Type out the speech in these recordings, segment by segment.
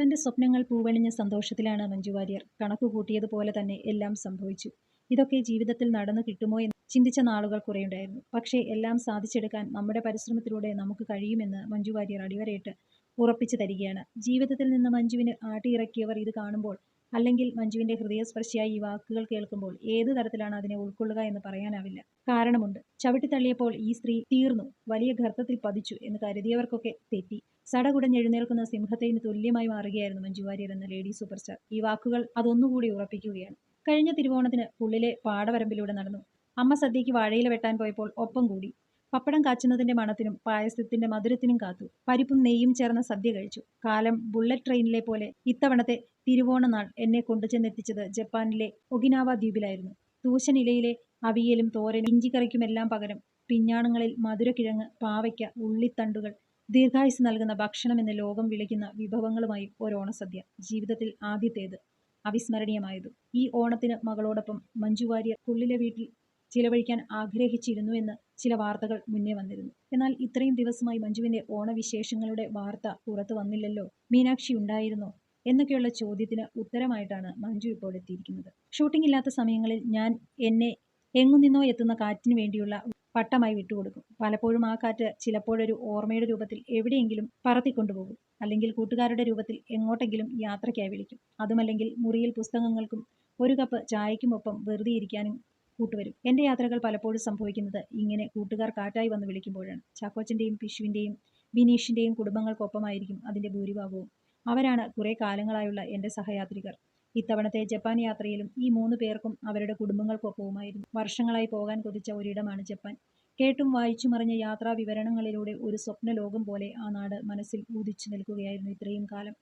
തന്റെ സ്വപ്നങ്ങൾ പൂവണിഞ്ഞ സന്തോഷത്തിലാണ് മഞ്ജു വാര്യർ കണക്ക് കൂട്ടിയതുപോലെ തന്നെ എല്ലാം സംഭവിച്ചു. ഇതൊക്കെ ജീവിതത്തിൽ നടന്നു കിട്ടുമോ എന്ന് ചിന്തിച്ച നാളുകൾ കുറേയുണ്ടായിരുന്നു. പക്ഷേ എല്ലാം സാധിച്ചെടുക്കാൻ നമ്മുടെ പരിശ്രമത്തിലൂടെ നമുക്ക് കഴിയുമെന്ന് മഞ്ജു വാര്യർ അടിവരയിട്ട് ഉറപ്പിച്ചു തരികയാണ്. ജീവിതത്തിൽ നിന്ന് മഞ്ജുവിന് ആട്ടിയിറക്കിയവർ ഇത് കാണുമ്പോൾ അല്ലെങ്കിൽ മഞ്ജുവിന്റെ ഹൃദയസ്പർശിയായി ഈ വാക്കുകൾ കേൾക്കുമ്പോൾ ഏത് തരത്തിലാണ് അതിനെ ഉൾക്കൊള്ളുക എന്ന് പറയാനാവില്ല. കാരണമുണ്ട്. ചവിട്ടിത്തള്ളിയപ്പോൾ ഈ സ്ത്രീ തീർന്നു വലിയ ഗർത്തത്തിൽ പതിച്ചു എന്ന് കരുതിയവർക്കൊക്കെ തെറ്റി. സടകുടഞ്ഞെഴുന്നേൽക്കുന്ന സിംഹത്തിന് തുല്യമായി മാറുകയായിരുന്നു മഞ്ജു വാര്യർ എന്ന ലേഡി സൂപ്പർ സ്റ്റാർ ഈ വാക്കുകൾ അതൊന്നുകൂടി ഉറപ്പിക്കുകയാണ്. കഴിഞ്ഞ തിരുവോണത്തിന് പുള്ളിലെ പാടവരമ്പിലൂടെ നടന്നു. അമ്മ സദ്യയ്ക്ക് വാഴയില വെട്ടാൻ പോയപ്പോൾ ഒപ്പം കൂടി. പപ്പടം കാച്ചുന്നതിന്റെ മണത്തിനും പായസത്തിന്റെ മധുരത്തിനും കാത്തു. പരിപ്പും നെയ്യും ചേർന്ന സദ്യ കഴിച്ചു. കാലം ബുള്ളറ്റ് ട്രെയിനിലെ പോലെ ഇത്തവണത്തെ തിരുവോണ നാൾ എന്നെ കൊണ്ടുചെന്നെത്തിച്ചത് ജപ്പാനിലെ ഒഗിനാവ ദ്വീപിലായിരുന്നു. തൂശനിലയിലെ അവിയലും തോരനും ഇഞ്ചിക്കറിക്കുമെല്ലാം പകരം പിഞ്ഞാണങ്ങളിൽ മധുരക്കിഴങ്ങ് പാവയ്ക്ക ഉള്ളിത്തണ്ടുകൾ ദീർഘായുസ് നൽകുന്ന ഭക്ഷണമെന്ന് ലോകം വിളിക്കുന്ന വിഭവങ്ങളുമായി ഒരോണസദ്യ ജീവിതത്തിൽ ആദ്യത്തേത് അവിസ്മരണീയമായതും. ഈ ഓണത്തിന് മകളോടൊപ്പം മഞ്ജു വാര്യർ പുള്ളിലെ വീട്ടിൽ ചിലവഴിക്കാൻ ആഗ്രഹിച്ചിരുന്നു എന്ന് ചില വാർത്തകൾ മുന്നേ വന്നിരുന്നു. എന്നാൽ ഇത്രയും ദിവസമായി മഞ്ജുവിന്റെ ഓണവിശേഷങ്ങളുടെ വാർത്ത പുറത്തു വന്നില്ലല്ലോ. മീനാക്ഷി ഉണ്ടായിരുന്നോ എന്നൊക്കെയുള്ള ചോദ്യത്തിന് ഉത്തരമായിട്ടാണ് മഞ്ജു ഇപ്പോൾ എത്തിയിരിക്കുന്നത്. ഷൂട്ടിംഗ് ഇല്ലാത്ത സമയങ്ങളിൽ ഞാൻ എന്നെ എങ്ങു നിന്നോ എത്തുന്ന കാറ്റിന് വേണ്ടിയുള്ള പട്ടമായി വിട്ടുകൊടുക്കും. പലപ്പോഴും ആ കാറ്റ് ചിലപ്പോഴൊരു ഓർമ്മയുടെ രൂപത്തിൽ എവിടെയെങ്കിലും പറത്തിക്കൊണ്ടുപോകും. അല്ലെങ്കിൽ കൂട്ടുകാരുടെ രൂപത്തിൽ എങ്ങോട്ടെങ്കിലും യാത്രയ്ക്കായി വിളിക്കും. അതുമല്ലെങ്കിൽ മുറിയിൽ പുസ്തകങ്ങൾക്കും ഒരു കപ്പ് ചായയ്ക്കുമൊപ്പം വെറുതെ ഇരിക്കാനും കൂട്ടുവരും. എന്റെ യാത്രകൾ പലപ്പോഴും സംഭവിക്കുന്നത് ഇങ്ങനെ കൂട്ടുകാർ കാറ്റായി വന്ന് വിളിക്കുമ്പോഴാണ്. ചാക്കോച്ചന്റെയും പിഷുവിന്റെയും ബിനീഷിന്റെയും കുടുംബങ്ങൾക്കൊപ്പമായിരിക്കും അതിന്റെ ഭൂരിഭാഗവും അവരാണ് കുറേ കാലങ്ങളായുള്ള എന്റെ സഹയാത്രികർ. ഇത്തവണത്തെ ജപ്പാൻ യാത്രയിലും ഈ മൂന്ന് പേർക്കും അവരുടെ കുടുംബങ്ങൾക്കൊപ്പവുമായിരുന്നു. വർഷങ്ങളായി പോകാൻ കൊതിച്ച ഒരിടമാണ് ജപ്പാൻ. കേട്ടും വായിച്ചു മറിഞ്ഞ യാത്രാ വിവരണങ്ങളിലൂടെ ഒരു സ്വപ്ന ലോകം പോലെ ആ നാട് മനസ്സിൽ ഊതിച്ചു നിൽക്കുകയായിരുന്നു ഇത്രയും കാലം.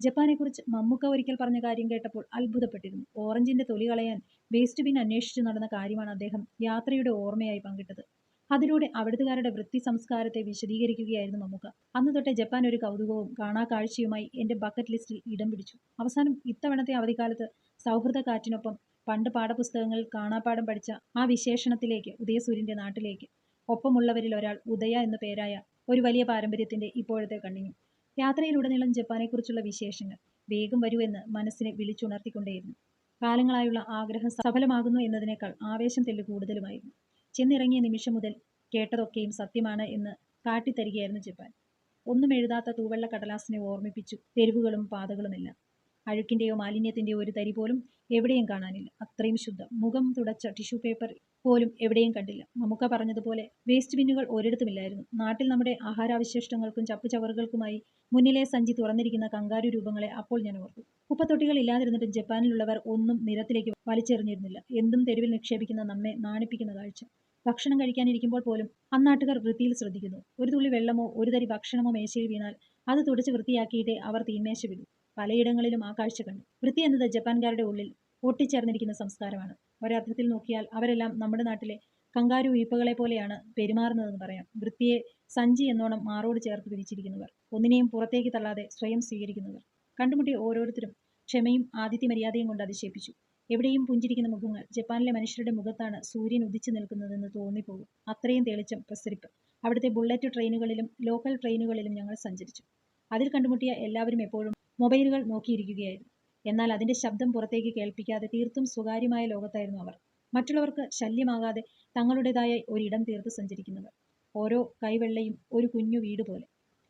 ജപ്പാനെക്കുറിച്ച് മമ്മൂക്ക ഒരിക്കൽ പറഞ്ഞ കാര്യം കേട്ടപ്പോൾ അത്ഭുതപ്പെട്ടിരുന്നു. ഓറഞ്ചിന്റെ തൊലി കളയാൻ വേസ്റ്റ് ബിൻ അന്വേഷിച്ചു നടന്ന കാര്യമാണ് അദ്ദേഹം യാത്രയുടെ ഓർമ്മയായി പങ്കിട്ടത്. അതിലൂടെ അവിടുത്തുകാരുടെ വൃത്തി സംസ്കാരത്തെ വിശദീകരിക്കുകയായിരുന്നു മമ്മൂക്ക. അന്ന് തൊട്ടേ ജപ്പാൻ ഒരു കൗതുകവും കാണാ കാഴ്ചയുമായി എന്റെ ബക്കറ്റ് ലിസ്റ്റിൽ ഇടം പിടിച്ചു. അവസാനം ഇത്തവണത്തെ അവധിക്കാലത്ത് സൗഹൃദ കാറ്റിനൊപ്പം പണ്ട് പാഠപുസ്തകങ്ങളിൽ കാണാപ്പാഠം പഠിച്ച ആ വിശേഷണത്തിലേക്ക് ഉദയസൂര്യന്റെ നാട്ടിലേക്ക് ഒപ്പമുള്ളവരിൽ ഒരാൾ ഉദയ എന്ന പേരായ ഒരു വലിയ പാരമ്പര്യത്തിന്റെ ഇപ്പോഴത്തെ കണ്ണിഞ്ഞു. യാത്രയിലുടനീളം ജപ്പാനെക്കുറിച്ചുള്ള വിശേഷങ്ങൾ വേഗം വരൂ എന്ന് മനസ്സിനെ വിളിച്ചുണർത്തിക്കൊണ്ടേയിരുന്നു. കാലങ്ങളായുള്ള ആഗ്രഹം സഫലമാകുന്നു എന്നതിനേക്കാൾ ആവേശം തെല്ല് കൂടുതലുമായിരുന്നു ചെന്നിറങ്ങിയ നിമിഷം മുതൽ കേട്ടതൊക്കെയും സത്യമാണ് എന്ന് കാട്ടിത്തരികയായിരുന്നു ജപ്പാൻ. ഒന്നും എഴുതാത്ത തൂവെള്ള കടലാസിനെ ഓർമ്മിപ്പിച്ചു തെരുവുകളും പാതകളുമെല്ലാം. അഴുക്കിന്റെയോ മാലിന്യത്തിന്റെയോ ഒരു തരി പോലും എവിടെയും കാണാനില്ല. അത്രയും ശുദ്ധം. മുഖം തുടച്ച ടിഷ്യൂ പേപ്പർ പോലും എവിടെയും കണ്ടില്ല. നമുക്ക് പറഞ്ഞതുപോലെ വേസ്റ്റ് ബിന്നുകൾ ഒരിടത്തുമില്ലായിരുന്നു. നാട്ടിൽ നമ്മുടെ ആഹാരാവശിഷ്ടങ്ങൾക്കും ചപ്പുചവറുകൾക്കുമായി മുന്നിലെ സഞ്ചി തുറന്നിരിക്കുന്ന കങ്കാരു രൂപങ്ങളെ അപ്പോൾ ഞാൻ ഓർത്തു. കുപ്പത്തൊട്ടികൾ ഇല്ലാതിരുന്നിട്ടും ജപ്പാനിലുള്ളവർ ഒന്നും നിരത്തിലേക്ക് വലിച്ചെറിഞ്ഞിരുന്നില്ല. എന്തും തെരുവിൽ നിക്ഷേപിക്കുന്ന നമ്മെ നാണിപ്പിക്കുന്ന കാഴ്ച. ഭക്ഷണം കഴിക്കാനിരിക്കുമ്പോൾ പോലും അന്നാട്ടുകാർ വൃത്തിയിൽ ശ്രദ്ധിക്കുന്നു. ഒരു തുള്ളി വെള്ളമോ ഒരു തരി ഭക്ഷണമോ മേശയിൽ വീണാൽ അത് തുടച്ച് വൃത്തിയാക്കിയിട്ടേ അവർ തീന്മേശ വിടൂ. പലയിടങ്ങളിലും ആ കാഴ്ച കണ്ടു. വൃത്തി എന്നത് ജപ്പാൻകാരുടെ ഉള്ളിൽ ഒട്ടിച്ചേർന്നിരിക്കുന്ന സംസ്കാരമാണ്. ഒരർത്ഥത്തിൽ നോക്കിയാൽ അവരെല്ലാം നമ്മുടെ നാട്ടിലെ കങ്കാരു ഈപ്പകളെ പോലെയാണ് പെരുമാറുന്നതെന്ന് പറയാം. വൃത്തിയെ സഞ്ചി എന്നോണം മാറോട് ചേർത്ത് പിരിച്ചിരിക്കുന്നവർ ഒന്നിനെയും പുറത്തേക്ക് തള്ളാതെ സ്വയം സ്വീകരിക്കുന്നവർ. കണ്ടുമുട്ടിയ ഓരോരുത്തരും ക്ഷമയും ആതിഥ്യ മര്യാദയും കൊണ്ട് അതിശയിപ്പിച്ചു. എവിടെയും പുഞ്ചിരിക്കുന്ന മുഖങ്ങൾ ജപ്പാനിലെ മനുഷ്യരുടെ മുഖത്താണ് സൂര്യൻ ഉദിച്ചു നിൽക്കുന്നതെന്ന് തോന്നിപ്പോകും. അത്രയും തെളിച്ചം പ്രസരിപ്പ്. അവിടുത്തെ ബുള്ളറ്റ് ട്രെയിനുകളിലും ലോക്കൽ ട്രെയിനുകളിലും ഞങ്ങൾ സഞ്ചരിച്ചു. അതിൽ കണ്ടുമുട്ടിയ എല്ലാവരും എപ്പോഴും മൊബൈലുകൾ നോക്കിയിരിക്കുകയായിരുന്നു. എന്നാൽ അതിന്റെ ശബ്ദം പുറത്തേക്ക് കേൾപ്പിക്കാതെ തീർത്തും സ്വകാര്യമായ ലോകത്തായിരുന്നു അവർ. മറ്റുള്ളവർക്ക് ശല്യമാകാതെ തങ്ങളുടേതായ ഒരിടം തീർത്ത് സഞ്ചരിക്കുന്നവർ. ഓരോ കൈവെള്ളയും ഒരു കുഞ്ഞു വീട് പോലെ.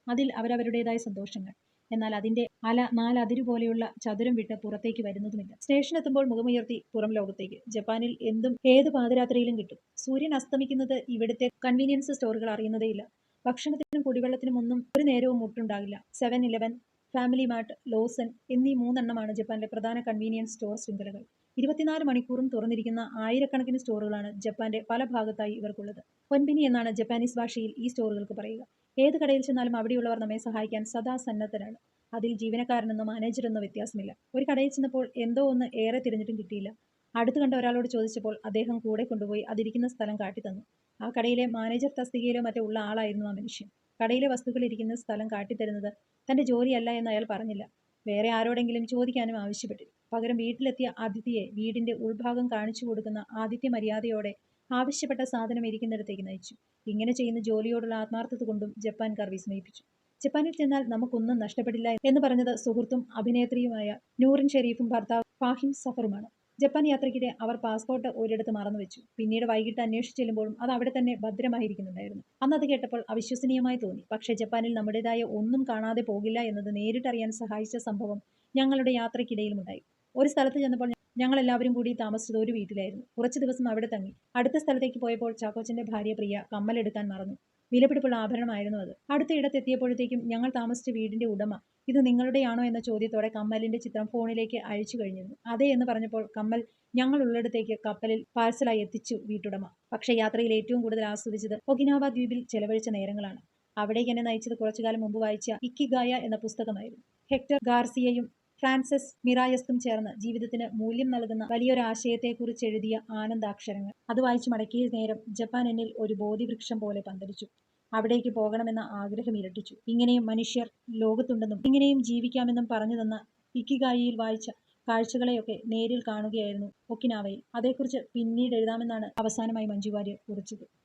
അതിൽ അവരവരുടേതായ സന്തോഷങ്ങൾ. എന്നാൽ അതിന്റെ അല നാലതിരു പോലെയുള്ള ചതുരം വിട്ട് പുറത്തേക്ക് വരുന്നതുമില്ല. സ്റ്റേഷനെത്തുമ്പോൾ മുഖമുയർത്തി പുറം ലോകത്തേക്ക്. ജപ്പാനിൽ എന്തും ഏത് പാതിരാത്രിയിലും കിട്ടും. സൂര്യൻ അസ്തമിക്കുന്നത് ഇവിടുത്തെ കൺവീനിയൻസ് സ്റ്റോറുകൾ അറിയുന്നതേയില്ല. ഭക്ഷണത്തിനും കുടിവെള്ളത്തിനും ഒന്നും ഒരു നേരവും മുട്ടുണ്ടാകില്ല. Seven Eleven Family Mart Lawson എന്നീ മൂന്നെണ്ണമാണ് ജപ്പാനിലെ പ്രധാന കൺവീനിയൻസ് സ്റ്റോർ ശൃംഖലകൾ. ഇരുപത്തിനാല് മണിക്കൂറും തുറന്നിരിക്കുന്ന ആയിരക്കണക്കിന് സ്റ്റോറുകളാണ് ജപ്പാന്റെ പല ഭാഗത്തായി ഇവർക്കുള്ളത്. പൊൻപിനി എന്നാണ് ജപ്പാനീസ് ഭാഷയിൽ ഈ സ്റ്റോറുകൾക്ക് പറയുക. ഏത് കടയിൽ ചെന്നാലും അവിടെയുള്ളവർ നമ്മെ സഹായിക്കാൻ സദാ സന്നദ്ധരാണ്. അതിൽ ജീവനക്കാരനെന്നോ മാനേജറെന്നോ വ്യത്യാസമില്ല. ഒരു കടയിൽ ചെന്നപ്പോൾ എന്തോ ഒന്ന് ഏറെ തിരഞ്ഞിട്ടും കിട്ടിയില്ല. അടുത്ത് കണ്ട ഒരാളോട് ചോദിച്ചപ്പോൾ അദ്ദേഹം കൂടെ കൊണ്ടുപോയി അതിരിക്കുന്ന സ്ഥലം കാട്ടിത്തന്നു. ആ കടയിലെ മാനേജർ തസ്തികയിലോ മറ്റോ ഉള്ള ആളായിരുന്നു ആ മനുഷ്യൻ. കടയിലെ വസ്തുക്കൾ ഇരിക്കുന്ന സ്ഥലം കാട്ടിത്തരുന്നത് തന്റെ ജോലിയല്ല എന്ന് അയാൾ പറഞ്ഞില്ല. വേറെ ആരോടെങ്കിലും ചോദിക്കാനും ആവശ്യപ്പെട്ടു പകരം വീട്ടിലെത്തിയ അതിഥിയെ വീടിന്റെ ഉൾഭാഗം കാണിച്ചു കൊടുക്കുന്ന ആദിത്യ മര്യാദയോടെ ആവശ്യപ്പെട്ട സാധനം ഇരിക്കുന്നിടത്തേക്ക് നയിച്ചു. ഇങ്ങനെ ചെയ്യുന്ന ജോലിയോടുള്ള ആത്മാർത്ഥത കൊണ്ടും ജപ്പാൻകാർ വിസ്മയിപ്പിച്ചു ജപ്പാനിൽ ചെന്നാൽ നമുക്കൊന്നും നഷ്ടപ്പെടില്ല എന്ന് പറഞ്ഞത് സുഹൃത്തും അഭിനേത്രിയുമായ നൂറിൻ ഷെരീഫും ഭർത്താവ് ഫാഹിം സഫറുമാണ്. ജപ്പാൻ യാത്രയ്ക്കിടെ അവർ പാസ്പോർട്ട് ഒരിടത്ത് മറന്നുവെച്ചു. പിന്നീട് വൈകിട്ട് അന്വേഷിച്ച് ചെല്ലുമ്പോഴും അത് അവിടെ തന്നെ ഭദ്രമായിരിക്കുന്നുണ്ടായിരുന്നു. അന്ന് അത് കേട്ടപ്പോൾ അവിശ്വസനീയമായി തോന്നി. പക്ഷേ ജപ്പാനിൽ നമ്മുടേതായ ഒന്നും കാണാതെ പോകില്ല എന്നത് നേരിട്ടറിയാൻ സഹായിച്ച സംഭവം ഞങ്ങളുടെ യാത്രയ്ക്കിടയിലുമുണ്ടായി. ഒരു സ്ഥലത്ത് ചെന്നപ്പോൾ ഞങ്ങൾ എല്ലാവരും കൂടി താമസിച്ചത് ഒരു വീട്ടിലായിരുന്നു. കുറച്ച് ദിവസം അവിടെ തങ്ങി. അടുത്ത സ്ഥലത്തേക്ക് പോയപ്പോൾ ചാക്കോച്ചന്റെ ഭാര്യ പ്രിയ കമ്മലെടുക്കാൻ മറന്നു. വിലപിടിപ്പുള്ള ആഭരണമായിരുന്നു അത്. അടുത്ത ഇടത്തെത്തിയപ്പോഴത്തേക്കും ഞങ്ങൾ താമസിച്ച വീടിന്റെ ഉടമ ഇത് നിങ്ങളുടെയാണോ എന്ന ചോദ്യത്തോടെ കമ്മലിന്റെ ചിത്രം ഫോണിലേക്ക് അയച്ചു കഴിഞ്ഞിരുന്നു. അതെ എന്ന് പറഞ്ഞപ്പോൾ കമ്മൽ ഞങ്ങൾ ഉള്ളിടത്തേക്ക് കപ്പലിൽ പാഴ്സലായി എത്തിച്ചു വീട്ടുടമ. പക്ഷേ യാത്രയിൽ ഏറ്റവും കൂടുതൽ ആസ്വദിച്ചത് ഒകിനാവ ദ്വീപിൽ ചെലവഴിച്ച നേരങ്ങളാണ്. അവിടേക്ക് എന്നെ നയിച്ചത് കുറച്ചുകാലം മുമ്പ് വായിച്ച ഇക്കിഗായ എന്ന പുസ്തകമായിരുന്നു. ഹെക്ടർ ഗാർസിയയും ഫ്രാൻസിസ് മിറായസ്തും ചേർന്ന് ജീവിതത്തിന് മൂല്യം നൽകുന്ന വലിയൊരു ആശയത്തെക്കുറിച്ച് എഴുതിയ ആനന്ദാക്ഷരങ്ങൾ. അത് വായിച്ചു മടക്കിയ നേരം ജപ്പാൻ എന്നിൽ ഒരു ബോധിവൃക്ഷം പോലെ പന്തലിച്ചു. അവിടേക്ക് പോകണമെന്ന ആഗ്രഹം ഇരട്ടിച്ചു. ഇങ്ങനെയും മനുഷ്യർ ലോകത്തുണ്ടെന്നും ഇങ്ങനെയും ജീവിക്കാമെന്നും പറഞ്ഞു തന്ന ഇക്കിഗായിയിൽ വായിച്ച കാഴ്ചകളെയൊക്കെ നേരിൽ കാണുകയായിരുന്നു ഒക്കിനാവയിൽ. അതേക്കുറിച്ച് പിന്നീട് എഴുതാമെന്നാണ് അവസാനമായി മഞ്ജു വാര്യർ കുറിച്ചത്.